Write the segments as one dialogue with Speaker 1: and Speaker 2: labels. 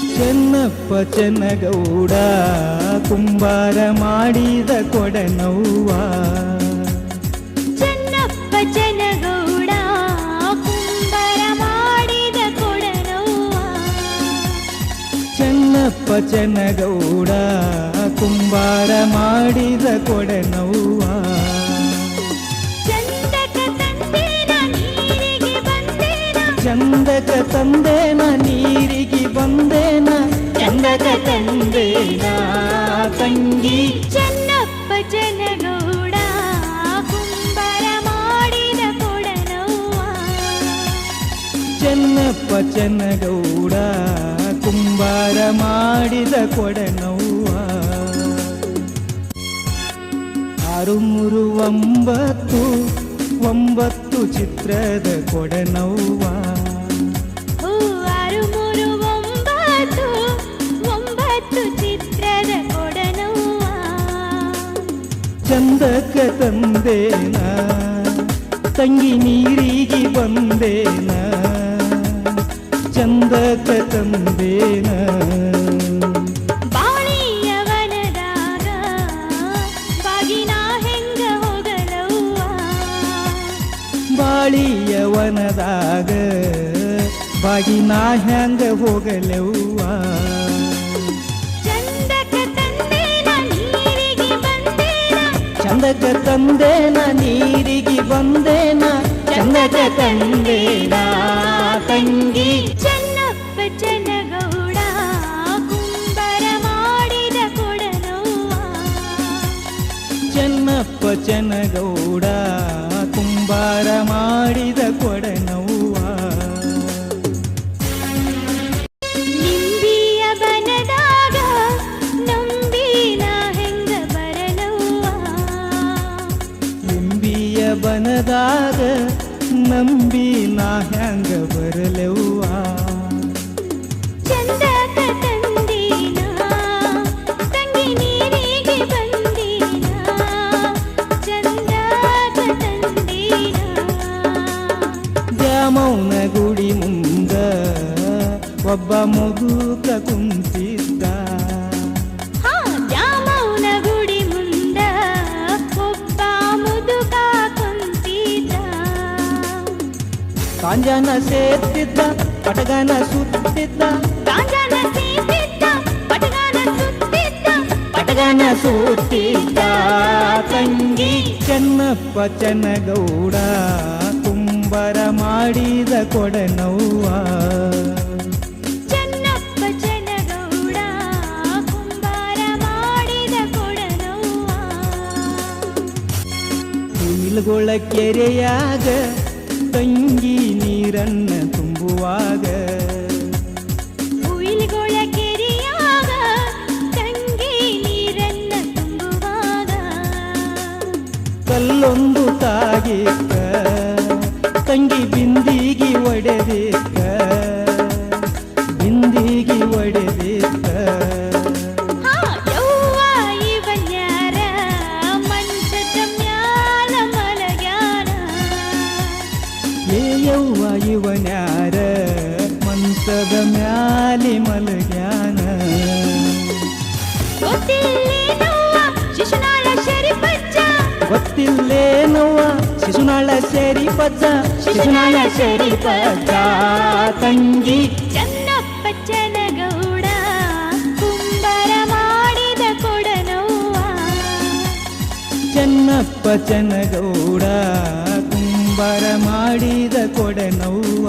Speaker 1: ಚೆನ್ನಪ್ಪ ಚೆನ್ನಗೌಡ ಕುಂಬಾರ ಮಾಡಿದ ಕೊಡನವ್ವ.
Speaker 2: ಚೆನ್ನಪ್ಪ ಚೆನ್ನಗೌಡ ಕುಂಬಾರ ಮಾಡಿದ ಕೊಡನವ್ವ.
Speaker 1: ಚೆನ್ನಪ್ಪ ಚೆನ್ನಗೌಡ ಕುಂಬಾರ ಮಾಡಿದ ಕೊಡನವ್ವ.
Speaker 2: ಚಂದಕ ತಂದೇನ ನೀರಿಗೆ ಬಂದೇನ.
Speaker 1: ಚಂದಕ ತಂದೇನ ತಂಗಿ.
Speaker 2: ಚೆನ್ನಪ್ಪ ಜನಗೌಡ ಕುಂಬರ ಮಾಡಿದ ಕೊಡನವ್ವ
Speaker 1: ಚೆನ್ನಪ್ಪ ಚೆನ್ನಗೌಡ ಕುಂಬಾರ ಮಾಡಿದ ಕೊಡನವ್ವ ಆರು ಮೂರು ಒಂಬತ್ತು ಒಂಬತ್ತು ಚಿತ್ರದ ಕೊಡನವ್ವ.
Speaker 2: ಹೂ ಆರು ಮೂರು ಒಂಬತ್ತು ಒಂಬತ್ತು ಚಿತ್ರದ ಕೊಡನವ್ವ.
Speaker 1: ಚಂದಕ ತಂದೇನ ತಂಗಿ ನೀರಿಗೆ ಬಂದೇನ. ಚಂದಕ ತಂದೇನ.
Speaker 2: ಬಾಳಿಯವನದಾಗ ವನದಾಗ ಹೋಗಲೆವ್ವ? ಚಂದಕ ತಂದೇನ ನೀರಿಗೆ ಬಂದೇನ?
Speaker 1: ಚಂದಕ ತಂದೇನ ನೀರಿಗೆ ಬಂದೇನ? ಚಂದಕ ತಂದೇನ ತಂಗಿ?
Speaker 2: ಚೆನ್ನಪ್ಪ ಚೆನ್ನಗೌಡ ಕುಂಬರ ಮಾಡಿದ ಕೊಡನವ್ವ
Speaker 1: ಚೆನ್ನಪ್ಪ ಚೆನ್ನಗೌಡ
Speaker 2: ಬನದಾಗ
Speaker 1: ನಂಬಿ ನಾ ಹ್ಯಾಂಗ ಬರಲೆವ್ವ
Speaker 2: ಚಂದಕ ತಂದೀನ ತಂಗಿ ನೀರಿಗೆ ಬಂದೀನ ಚಂದಕ ತಂದೀನ
Speaker 1: ದ್ಯಾಮೌನ ಗುಡಿ ಮುಂದ ಒಬ್ಬ ಮಗುಕ ಕುಂತಿದ್ದ ಕಾಂಜನ ಸೇತ್ತಿದ್ದ ಪಟಗನ ಸುತ್ತಿದ್ದ.
Speaker 2: ಕಾಂಜನ ಸೇತ್ತಿದ್ದ ಪಟಗನ ಸುತ್ತಿದ್ದ
Speaker 1: ಪಟಗನ ಸುತ್ತಿದ್ದ. ತಂಗಿ ಚೆನ್ನಪ್ಪ ಚನ್ನಗೌಡ ಕುಂಬರ ಮಾಡಿದ ಕೊಡನವ್ವ.
Speaker 2: ಚೆನ್ನಪ್ಪ ಚೆನ್ನಗೌಡ ಕುಂಬಾರ ಮಾಡಿದ ಕೊಡನವ್ವ.
Speaker 1: ಕೆರೆಯಾಗ ತಂಗಿ ನೀರನ್ನ ತುಂಬುವಾಗ.
Speaker 2: ಕೆರೆಯಾಗ ತಂಗಿ ನೀರನ್ನ ತುಂಬುವಾಗ.
Speaker 1: ಕಲ್ಲೊಂದು ತಾಗಿಕ್ಕ ತಂಗಿ ಬಿಂದಿಗೆ ಒಡೆದಿಕ್ಕ
Speaker 2: ಮಂಚದ ಮ್ಯಾಲಿ ಮಲಗ್ಯಾನ. ಗೊತ್ತಿಲ್ಲೇನವ್ವ ಶಿಶುನಾಳ
Speaker 1: ಸೇರಿ ಪಜ್ಜ ಶಿಶುನಾಳ ಸೇರಿ ಪಜ್ಜ ತಂಗಿ
Speaker 2: ಚನ್ನಪ್ಪ ಚೆನ್ನಗೌಡ ಕುಂಬರ ಮಾಡಿದ ಕೊಡನವ್ವ.
Speaker 1: ಚೆನ್ನಪ್ಪ ಚೆನ್ನಗೌಡ ಕುಂಬರ ಮಾಡಿದ ಕೊಡನವ್ವ.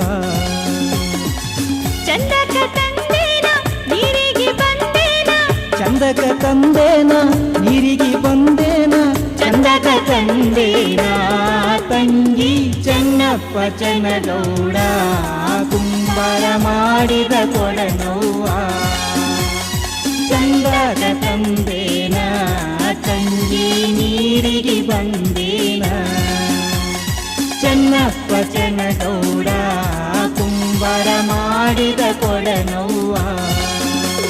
Speaker 2: ಚಂದಕ ತಂದೇನ? ಇರಿಗಿ ಬಂದೇನ?
Speaker 1: ಚಂದದ ತಂದೇನ? ತಂಗಿ ಚನ್ನಪ್ಪ ಚನಗೌಡ ಕುಂಬರ ಮಾಡಿದ ಕೊಡನೋವ ಚಂದದ ತಂದೇನ? ತಂಗಿ ನೀರಿಗಿ ಬಂದೇನ? ಚನ್ನಪ್ಪ ಚನಗೌಡ ಕುಂಬರ ಮಾಡಿದ ಕೊಡನೋವಾ